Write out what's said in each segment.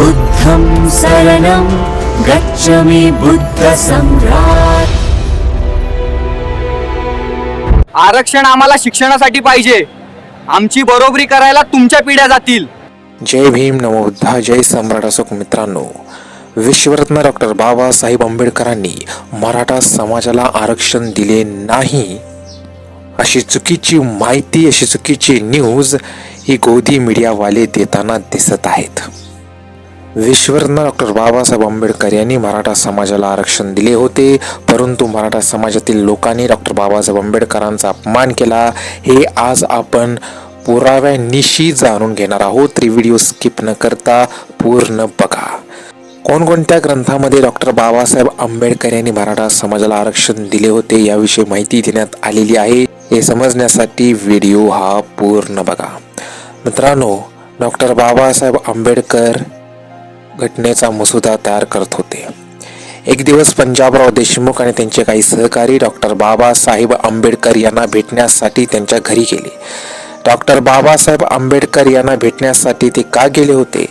बुद्धं शरणं गच्छामि बुद्धसम्राट् आरक्षण आम्हाला शिक्षणासाठी पाहिजे. आमची बरोबरी करायला तुमच्या पिढ्या जातील. जय भीम नमो बुद्धा जय सम्राट असोक मित्रांनो. विश्वरत्न डॉक्टर बाबासाहेब आंबेडकरांनी मराठा समाजाला आरक्षण दिले नाही. अशी चुकीची माहिती अशी चुकीची न्यूज ही गोदी मीडियावाले देताना दिसत आहेत. विश्वरत्न डॉक्टर बाबासाहेब आंबेडकर यांनी मराठा समाजाला आरक्षण दिले होते. परंतु मराठा समाजातील लोकांनी डॉक्टर बाबासाहेब आंबेडकरांचा अपमान केला. हे आज आपण पुराव्यानिशी जाणून घेणार आहोत. तरी व्हिडिओ स्किप न करता पूर्ण बघा. कोणकोणत्या ग्रंथामध्ये डॉक्टर बाबासाहेब आंबेडकर यांनी मराठा समाजाला आरक्षण दिले होते याविषयी माहिती देण्यात आलेली आहे. हे समजण्यासाठी व्हिडिओ हा पूर्ण बघा. मित्रांनो डॉक्टर बाबासाहेब आंबेडकर घटनेचा मसुदा तयार करत होते. एक दिवस पंजाबराव देशमुख आणि त्यांचे काही सहकारी डॉक्टर बाबासाहेब आंबेडकर यांना भेटण्यासाठी त्यांच्या घरी गेले. डॉक्टर बाबासाहेब आंबेडकर यांना भेटण्यासाठी ते का गेले होते?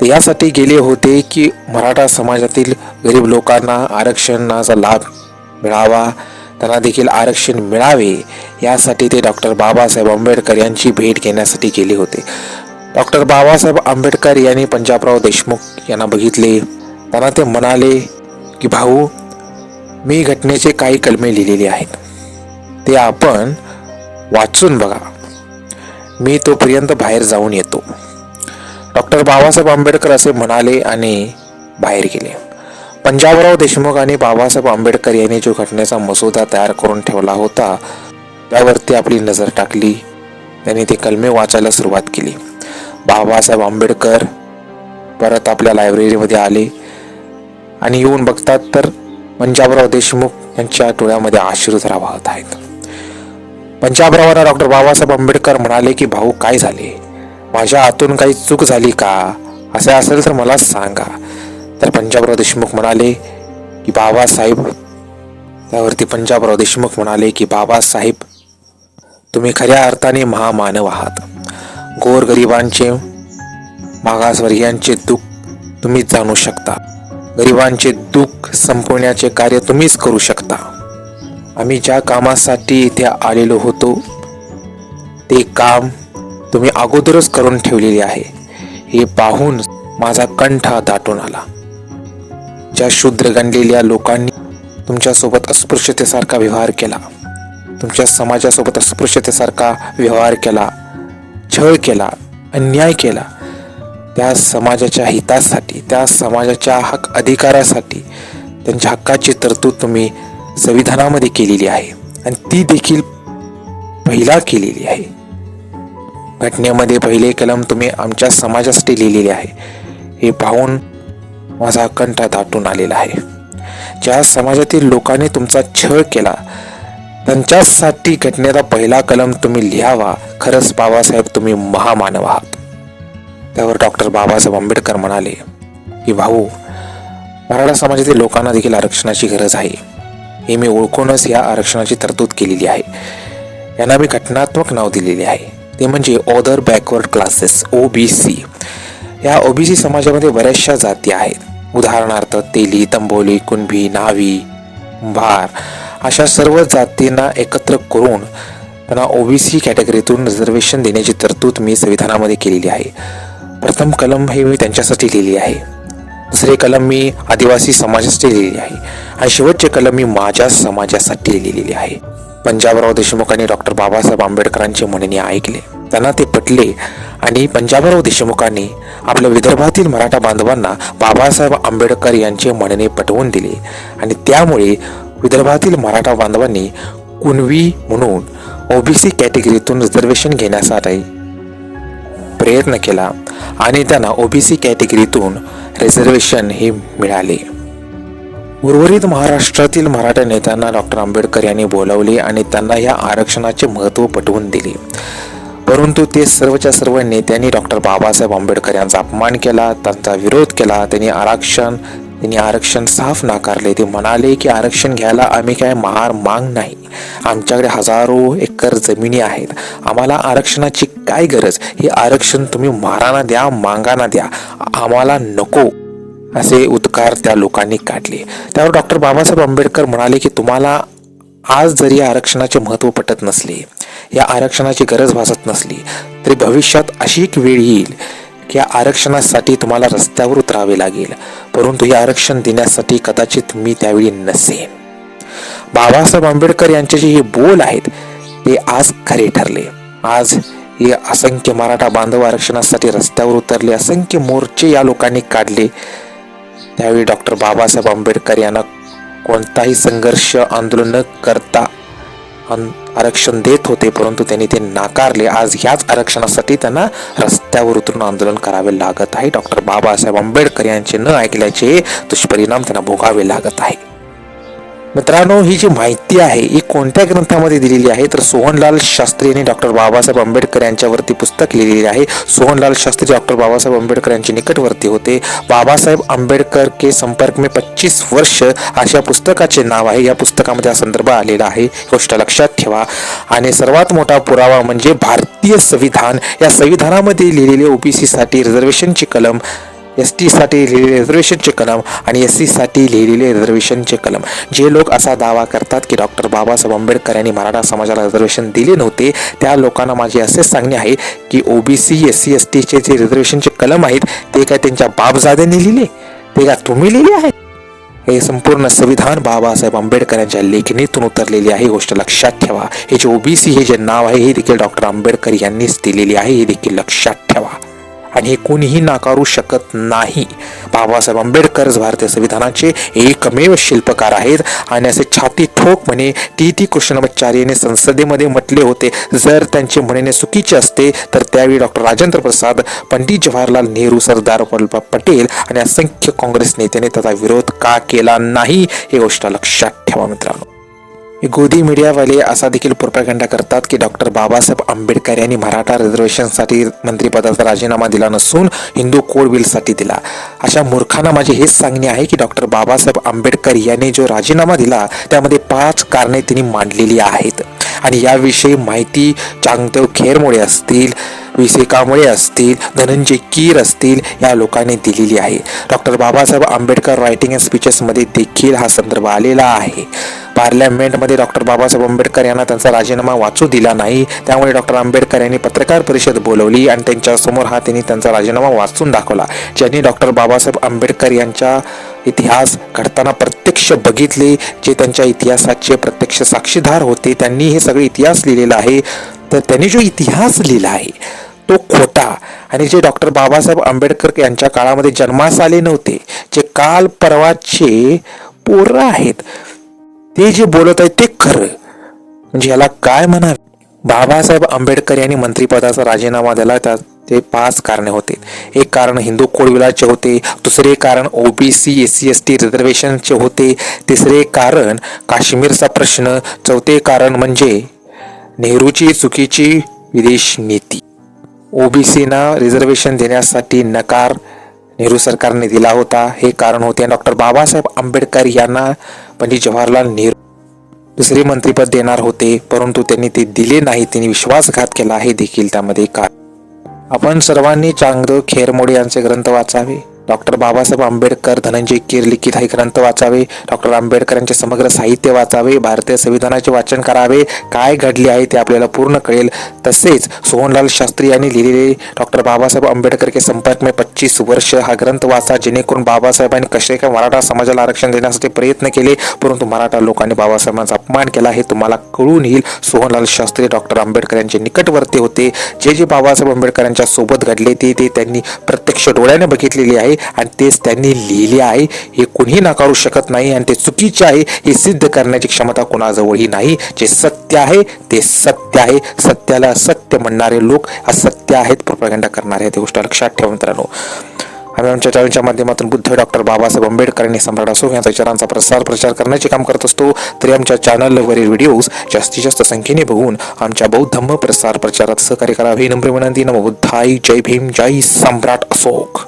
ते यासाठी गेले होते की मराठा समाजातील गरीब लोकांना आरक्षणाचा लाभ मिळावा त्यांना देखील आरक्षण मिळावे यासाठी ते डॉक्टर बाबासाहेब आंबेडकर यांची भेट घेण्यासाठी गेले होते. डॉक्टर बाबासाहेब आंबेडकर यांनी पंजाबराव देशमुख यांना बघितले. त्यांना ते म्हणाले की भाऊ मी घटनेचे काही कलमे लिहिलेले आहेत. ते आपण वाचून बघा. मी तोपर्यंत बाहेर जाऊन येतो. डॉक्टर बाबासाहेब आंबेडकर असे म्हणाले आणि बाहेर गेले. पंजाबराव देशमुख आणि बाबासाहेब आंबेडकर यांनी जो घटनेचा मसुदा तयार करून ठेवला होता त्यावरती आपली नजर टाकली. त्यांनी ते कलमे वाचायला सुरुवात केली. बाबासाहेब आंबेडकर परत आपल्या लायब्ररीमध्ये आले. आणि येऊन बघतात तर पंजाबराव देशमुख यांच्या डोळ्यामध्ये आश्रुधरा वाहत आहेत. पंजाबरावांना डॉक्टर बाबासाहेब आंबेडकर म्हणाले की भाऊ काय झाले? माझ्या हातून काही चूक झाली का? असे असेल तर मला सांगा. तर पंजाबराव देशमुख म्हणाले की बाबासाहेब. त्यावरती पंजाबराव देशमुख म्हणाले की बाबासाहेब तुम्ही खऱ्या अर्थाने महामानव आहात. गोरगरिबांचे मागासवर्गीयांचे दुःख तुम्हीच जाणू शकता. गरिबांचे दुःख संपवण्याचे कार्य तुम्हीच करू शकता. आम्ही ज्या कामासाठी इथे आलेलो होतो ते काम तुम्ही अगोदरच करून ठेवलेले आहे. हे पाहून माझा कंठा दाटून आला. ज्या शूद्र गणलेल्या लोकांनी तुमच्यासोबत अस्पृश्यतेसारखा व्यवहार केला तुमच्या समाजासोबत अस्पृश्यतेसारखा व्यवहार केला छळ केला अन्याय केला त्या समाजाच्या हितासाठी त्या समाजाच्या हक अधिकारासाठी त्यांच्या हक्काची तरतूद तुम्ही संविधानामध्ये केलेली आहे. आणि ती देखील पहिला केलेली आहे. घटनेमध्ये पहिले कलम तुम्ही आमच्या समाजासाठी लिहिलेले आहे. हे पाहून माझा कंठा दाटून आलेला आहे. ज्या समाजातील लोकांनी तुमचा छळ केला त्यांच्यासाठी घटनेचा पहिला कलम तुम्ही लिहावा. खरंच बाबासाहेब तुम्ही महामानव आहात. त्यावर डॉक्टर बाबासाहेब आंबेडकर म्हणाले की भाऊ मराठा समाजातील लोकांना देखील आरक्षणाची गरज आहे. हे मी ओळखूनच या आरक्षणाची तरतूद केलेली आहे. यांना मी घटनात्मक नाव दिलेले आहे. ते म्हणजे other backward classes O B C या ओ बी सी समाजामध्ये बऱ्याचशा जाती आहेत. उदाहरणार्थ तेली तंबोली कुणबी नावी भार अशा सर्व जातींना एकत्र करून त्यांना ओबीसी कॅटेगरीतून रिझर्वेशन देण्याची तरतूद मी संविधानामध्ये केलेली आहे. प्रथम कलम हे मी त्यांच्यासाठी लिहिली आहे. दुसरे कलम मी आदिवासी समाजासाठी लिहिलेली आहे. आणि शेवटचे कलम मी माझ्या समाजासाठी लिहिलेली आहे. पंजाबराव देशमुखांनी डॉक्टर बाबासाहेब आंबेडकरांचे म्हणणे ऐकले. त्यांना ते पटले आणि पंजाबराव देशमुखांनी आपल्या विदर्भातील मराठा बांधवांना बाबासाहेब आंबेडकर यांचे म्हणणे पटवून दिले. आणि त्यामुळे विदर्भातील मराठा बांधवांनी कुणवी म्हणून ओबीसी कॅटेगरीतून रिझर्वेशन घेण्यासाठी प्रयत्न केला आणि त्यांना ओबीसी कॅटेगरीतून रिझर्वेशन हे मिळाले. उर्वरित महाराष्ट्रातील मराठा नेत्यांना डॉक्टर आंबेडकर यांनी बोलावले आणि त्यांना या आरक्षणाचे महत्त्व पटवून दिले. परंतु ते सर्वच्या सर्व नेत्यांनी डॉक्टर बाबासाहेब आंबेडकर यांचा अपमान केला त्यांचा विरोध केला त्यांनी आरक्षण त्यांनी आरक्षण साफ नाकारले. ते म्हणाले की आरक्षण घ्यायला आम्ही काय महार मांग नाही. आमच्याकडे हजारो एकर जमिनी आहेत. आम्हाला आरक्षणाची काय गरज? हे आरक्षण तुम्ही मारांना द्या मांगांना द्या. आम्हाला नको. असे उद्गार त्या लोकांनी काढले. त्यावर डॉक्टर बाबासाहेब आंबेडकर म्हणाले की तुम्हाला आज जरी आरक्षणाचे महत्त्व पटत नसले या आरक्षणाची गरज भासत नसली तरी भविष्यात अशी एक वेळ येईल या आरक्षणासाठी तुम्हाला रस्त्यावर उतरावे लागेल. परंतु हे आरक्षण देण्यासाठी कदाचित मी त्यावेळी नसेन. बाबासाहेब आंबेडकर यांचे जे हे बोल आहेत ते आज खरे ठरले. आज हे असंख्य मराठा बांधव आरक्षणासाठी रस्त्यावर उतरले असंख्य मोर्चे या लोकांनी काढले. त्यावेळी डॉक्टर बाबासाहेब आंबेडकर यांना कोणताही संघर्ष आंदोलन न करता आरक्षण देत होते परंतु त्यांनी ते नाकारले. आज ह्याच आरक्षणासाठी त्यांना रस्त्यावर उतरून आंदोलन करावे लागत आहे. डॉक्टर बाबासाहेब आंबेडकर यांचे न ऐकल्याचे दुष्परिणाम त्यांना भोगावे लागत आहे. मित्रांनो ही जी माहिती आहे ही कोणत्या ग्रंथामध्ये दिलेली आहे तर सोहनलाल शास्त्री यांनी डॉक्टर बाबासाहेब आंबेडकर यांच्यावरती पुस्तक लिहिलेले आहे. सोहनलाल शास्त्री डॉक्टर बाबासाहेब आंबेडकर यांचे निकटवर्ती होते. बाबासाहेब आंबेडकर के संपर्क में पच्चीस वर्ष अशा पुस्तकाचे नाव आहे. या पुस्तकामध्ये हा संदर्भ आलेला आहे. गोष्ट लक्षात ठेवा. आणि सर्वात मोठा पुरावा म्हणजे भारतीय संविधान. या संविधानामध्ये लिहिलेले ओबीसीसाठी रिझर्वेशनची कलम एस टीसाठी लिहिलेले रिझर्वेशनचे कलम आणि एस सीसाठी लिहिलेले रिझर्वेशनचे कलम. जे लोक असा दावा करतात की डॉक्टर बाबासाहेब आंबेडकर यांनी मराठा समाजाला रिझर्वेशन दिले नव्हते त्या लोकांना माझे असे सांगणे आहे की ओबीसी एस सी एस टीचे जे रिझर्वेशनचे कलम आहेत ते काय त्यांच्या बापजाद्यांनी लिहिले? ते काय तुम्ही लिहिले आहेत? हे संपूर्ण संविधान बाबासाहेब आंबेडकर यांच्या लेखणीतून उतरलेली आहे गोष्ट लक्षात ठेवा. हे जे ओबीसी हे जे नाव आहे हे देखील डॉक्टर आंबेडकर यांनीच दिलेली आहे हे देखील लक्षात ठेवा. आणि हे कोणीही नाकारू शकत नाही. बाबासाहेब आंबेडकरच भारतीय संविधानाचे एकमेव शिल्पकार आहेत. आणि असे छाती ठोक म्हणे टी टी कृष्णमाचार्य संसदेमध्ये म्हटले होते. जर त्यांचे म्हणणे चुकीचे असते तर त्यावेळी डॉक्टर राजेंद्र प्रसाद पंडित जवाहरलाल नेहरू सरदार वल्लभ पटेल आणि असंख्य काँग्रेस नेत्याने त्याचा विरोध का केला नाही ही गोष्ट लक्षात ठेवा मित्रांनो. गोदी मीडियावाले असा देखील प्रोपागंडा करतात की डॉक्टर बाबासाहेब आंबेडकर यांनी मराठा रिझर्वेशनसाठी मंत्रिपदाचा राजीनामा दिला नसून हिंदू कोड बिलसाठी दिला. अशा मूर्खांना माझे हेच सांगणे आहे की डॉक्टर बाबासाहेब आंबेडकर यांनी जो राजीनामा दिला त्यामध्ये पाच कारणे त्यांनी मांडलेली आहेत. आणि याविषयी माहिती चांगदेव खेरमुळे असतील विसेकामुळे असतील धनंजय कीर असतील या लोकांनी दिलेली आहे. Doctor Babasaheb Ambedkar writing and स्पीचेसमध्ये देखील हा संदर्भ आलेला आहे. पार्लमेंटमध्ये डॉक्टर बाबासाहेब आंबेडकर यांना त्यांचा राजीनामा वाचू दिला नाही. त्यामुळे डॉक्टर आंबेडकर यांनी पत्रकार परिषद बोलवली आणि त्यांच्यासमोर हा त्यांनी त्यांचा राजीनामा वाचून दाखवला. ज्यांनी डॉक्टर बाबासाहेब आंबेडकर यांच्या इतिहास घडताना प्रत्यक्ष बघितले जे त्यांच्या इतिहासाचे प्रत्यक्ष साक्षीदार होते त्यांनी हे सगळे इतिहास लिहिलेला आहे. तर त्यांनी जो इतिहास लिहिला आहे तो खोटा. आणि जे डॉक्टर बाबासाहेब आंबेडकर यांच्या काळामध्ये जन्मास आले नव्हते जे काल परवाचे पोरं आहेत ते जे बोलत आहेत ते खरं. म्हणजे याला काय म्हणावे? बाबासाहेब आंबेडकर यांनी मंत्रिपदाचा राजीनामा दिला त्यात ते पाच कारणे होते. एक कारण हिंदू कोळविलाचे होते दुसरे कारण OBC S C S T रिझर्वेशनचे होते तिसरे कारण काश्मीरचा प्रश्न चौथे कारण म्हणजे नेहरूची चुकीची विदेश नीती. ओबीसीना रिझर्वेशन देण्यासाठी नकार नेहरू सरकारने दिला होता. हे कारण होते. डॉक्टर बाबासाहेब आंबेडकर यांना पंडित जवाहरलाल नेहरू दुसरे मंत्रीपद देणार होते परंतु त्यांनी ते दिले नाही. त्यांनी विश्वासघात केला हे देखील. त्यामध्ये का आपण सर्वांनी चांगदेव खेरमोडे यांचे ग्रंथ वाचावे. डॉक्टर बाबासाहेब आंबेडकर धनंजय कीर लिखित हे ग्रंथ वाचावे. डॉक्टर आंबेडकरांचे समग्र साहित्य वाचावे. भारतीय संविधानाचे वाचन करावे. काय घडले आहे ते आपल्याला पूर्ण कळेल. तसेच सोहनलाल शास्त्री यांनी लिहिलेले डॉक्टर बाबासाहेब आंबेडकर के संपर्क में पच्चीस वर्ष हा ग्रंथ वाचा. जेणेकरून बाबासाहेबांनी कसे काय मराठा समाजाला आरक्षण देण्यासाठी प्रयत्न केले. परंतु मराठा लोकांनी बाबासाहेबांचा अपमान केला हे तुम्हाला कळून येईल. सोहनलाल शास्त्री डॉक्टर आंबेडकर यांचे निकटवर्ती होते. जे जे बाबासाहेब आंबेडकरांच्या सोबत घडले ते ते त्यांनी प्रत्यक्ष डोळ्याने बघितलेले आहे. आणि तेच त्यांनी लिहिले आहे. हे कोणीही नाकारू शकत नाही आणि ते चुकीचे आहे. हे सिद्ध करण्याची क्षमता कोणाजवळही नाही. जे सत्य आहे ते सत्य आहे. सत्याला सत्य म्हणणारे लोक असत्य आहेत प्रोपागंडा करणारे आहेत. ही गोष्ट लक्षात ठेवा मित्रांनो. आम्ही आमच्या चॅनलच्या माध्यमातून बुद्ध डॉक्टर बाबासाहेब आंबेडकर आणि सम्राट असो यांचा विचारांचा प्रसार प्रचार करण्याचे काम करत असतो. तरी आमच्या चॅनलवरील व्हिडिओज जास्तीत जास्त संख्येने बघून आमच्या बौद्ध धम्म प्रसार प्रचारात सहकार्य करावे ही नम्र विनंती नमो बुद्धाई जय भीम. जय सम्राट अशोक.